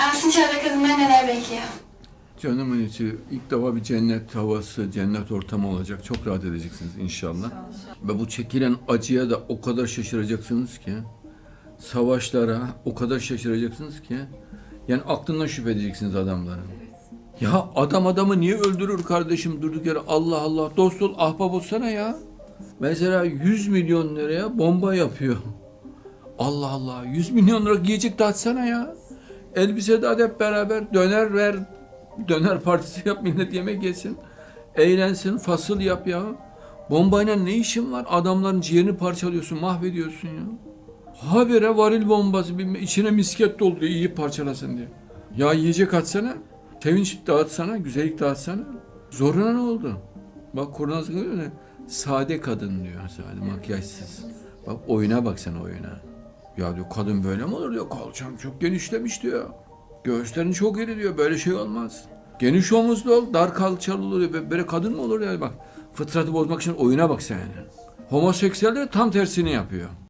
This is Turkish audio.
Ersin Çağrı kadınlar neler bekliyor? Canımın içi ilk defa bir cennet havası, cennet ortamı olacak. Çok rahat edeceksiniz inşallah. Ve bu çekilen acıya da o kadar şaşıracaksınız ki. Savaşlara o kadar şaşıracaksınız ki. Yani aklından şüphe edeceksiniz adamların. Ya adam adamı niye öldürür kardeşim durduk yere Allah Allah dost ol ahbap olsana ya. Mesela 100 milyon liraya bomba yapıyor. Allah Allah 100 milyon lira giyecek dağıtsana ya. Elbise dağıt hep beraber döner ver. Döner partisi yap millet yemek yesin. Eğlensin fasıl yap ya. Bombayla ne işin var? Adamların ciğerini parçalıyorsun mahvediyorsun ya. Habire varil bombası içine misket doldu iyi parçalasın diye. Ya yiyecek atsana. Sevinç dağıtsana, güzellik dağıtsana. Zoruna ne oldu? Bak kurnaz diyor ne? Sade kadın diyor sade makyajsız. Bak oyuna bak sen oyuna. Ya diyor kadın böyle mi olur diyor. Kalçam çok genişlemiş diyor. Göğüslerin çok iri diyor. Böyle şey olmaz. Geniş omuzlu ol, dar kalçalı olur diyor. Böyle kadın mı olur yani bak. Fıtratı bozmak için oyuna bak sen yani. Homoseksüel de tam tersini yapıyor.